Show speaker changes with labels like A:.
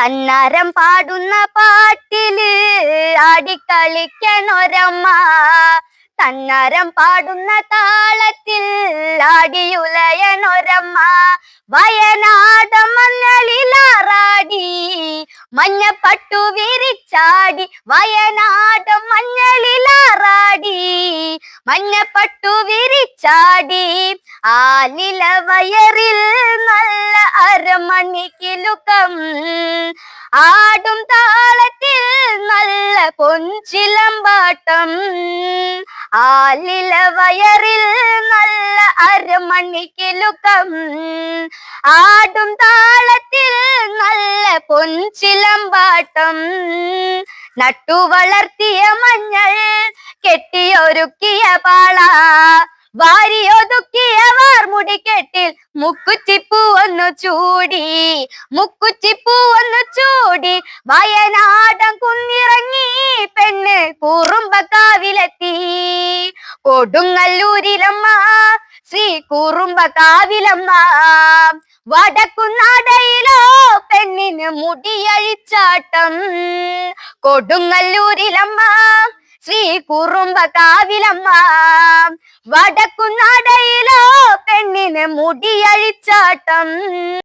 A: തന്നാരം പാടുന്ന പാട്ടിൽ ആടിക്കളിക്കണൊരമ്മ. തന്നാരം പാടുന്ന താളത്തിൽ ആടിയുലയണൊരമ്മ. വയനാട മഞ്ഞളിലാറാടി മഞ്ഞപ്പട്ടു വിരിച്ചാടി. വയനാട മഞ്ഞളിലാറാടി മഞ്ഞപ്പട്ടു വിരിച്ചാടി. ആലില വയറിൽ നല്ല അരമണിക്കിലുക്കം ആടും താളത്തിൽ നല്ല പൊഞ്ചിലമ്പാട്ടം ആലില വയറിൽ നല്ല അരമണിക്കിലുക്കം. ആടും താളത്തിൽ നല്ല പൊഞ്ചിലമ്പാട്ടം നട്ടു വളർത്തിയ മഞ്ഞൾ കെട്ടിയൊരുക്കിയ പാള. വാരിയൊതുക്കിയ വാർമുടി കെട്ടിൽ മുക്കുറ്റിപ്പൂ ഒന്ന് ചൂടി മുക്കുറ്റിപ്പൂ ഒന്ന് ചൂടി വയനാടൻ കുന്നിറങ്ങി പെണ്ണ് കുറുമ്പക്കാവിലെത്തി. കൊടുങ്ങല്ലൂരിലമ്മ ശ്രീ കുറുമ്പക്കാവിലമ്മ വടക്കുനാടയിലോ പെണ്ണിന് മുടിയഴിച്ചാട്ടം. കൊടുങ്ങല്ലൂരിലമ്മ ശ്രീ കുറുമ്പക്കാവിലമ്മ വടക്കുനാടയിലോ പെണ്ണിന് മുടിയഴിച്ചാട്ടം.